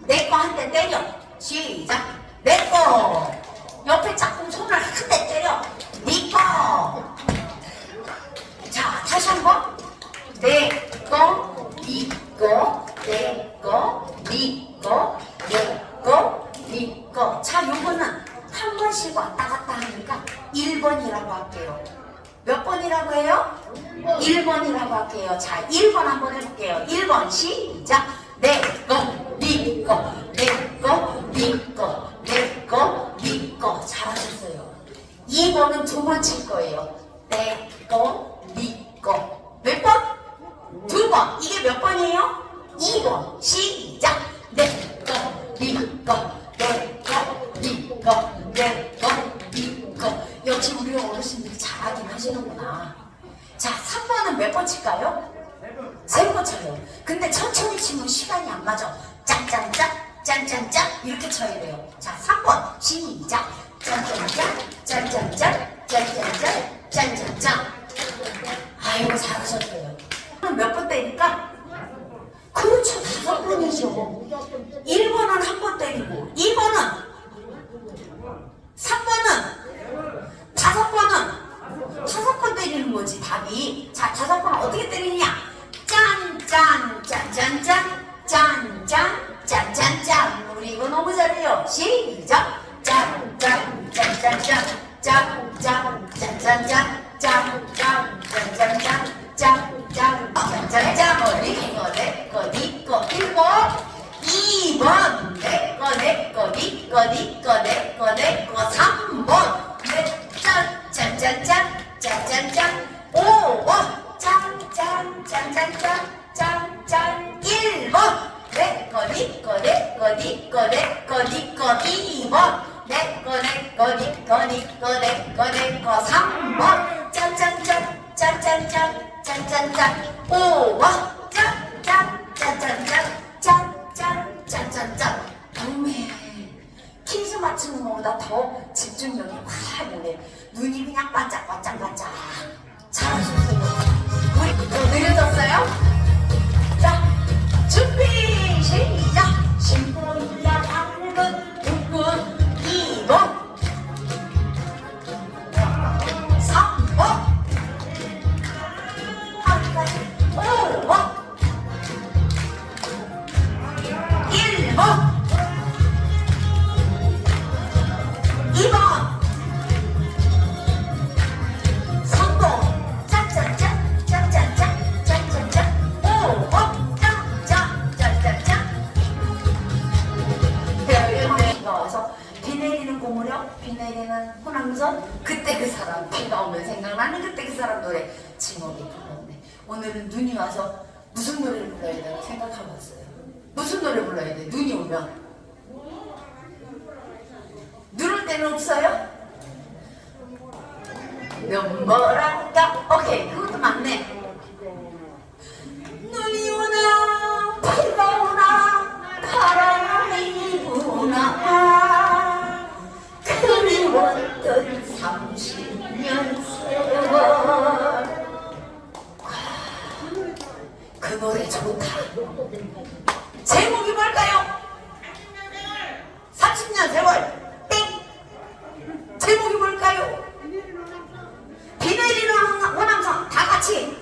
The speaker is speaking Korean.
내 거 한 대 때려. 시작. 내 거. 옆에 짝꿍 손을 한 대 때려. 니 거. 자, 다시 한 번. 내 거, 니 거, 내 거, 니 거, 내 거, 니 거. 자, 요거는 한 번씩 왔다 갔다 하니까 1번이라고 할게요. 몇 번이라고 해요? 1번이라고 할게요. 자, 1번 한번 해볼게요. 1번 시작. 내 거, 내 거, 니 거. 몇 번? 두 번. 이게 몇 번이에요? 2번. 시작. 내 거, 니 거, 내 거, 니 거, 내 거, 니 거. 역시 우리 어르신들이 잘하긴 하시는구나. 자, 3번은 몇 번 칠까요? 세 번 쳐요. 근데 천천히 치면 시간이 안 맞아. 짠짠짠, 짠짠짠 이렇게 쳐야 돼요. 자, 3번 시작. 짠짠짠, 짠짠짠, 짠짠짠, 짠짠짠. 아이고 잘하셨어요. 몇 번 때니까? 그렇죠 다섯 번이죠. 1번은 한 번 때리고 2번은 3번은 다섯 번은 다섯 번 때리는 거지 답이. 자 다섯 번 어떻게 때리느냐? 짠짠짠짠짠 짠짠짠짠짠 우리 이거 너무 잘해요. 시작 짠짠짠짠짠 짠, 짠, 짠, 짠, 짠, 짠, 짠, 짠, 짠, 짠, 짠, 짠, 짠, 짠. 머리, 거, 내 거, 니 거, 1번. 2번 내 거, 내 거, 니 거, 니 거, 내 거, 내 거. 3번 내 짠, 짠, 짠, 짠, 짠, 짠, 짠. 5번 짠, 짠, 짠, 짠, 짠, 짠, 짠. 1번 내 거, 니 거, 내 거, 니 거, 내 거, 니 거. 2번 내 거, 내 거, 니 이거 내거 내거 3번 짠짠짠 짠짠짠 짠짠짠 5번 짠짠 짠짠짠 짠짠 짠짠짠 어메 킹스 맞추는 것보다 더 집중력이 확 있네 눈이 그냥 반짝반짝반짝 잘하셨어요 내리는 호남선 그때 그 사람 비가 오면 생각나는 그때 그 사람 노래 지목이 불렀네. 오늘은 눈이 와서 무슨 노래를 불러야 되나 생각하고 왔어요. 무슨 노래 불러야 돼? 눈이 오면. 누를 때는 없어요? 눈보라가 오케이 그것도 맞네 제목이 뭘까요? 30년 세월 땡 제목이 뭘까요? 비 내리는 항- 호남선 다 같이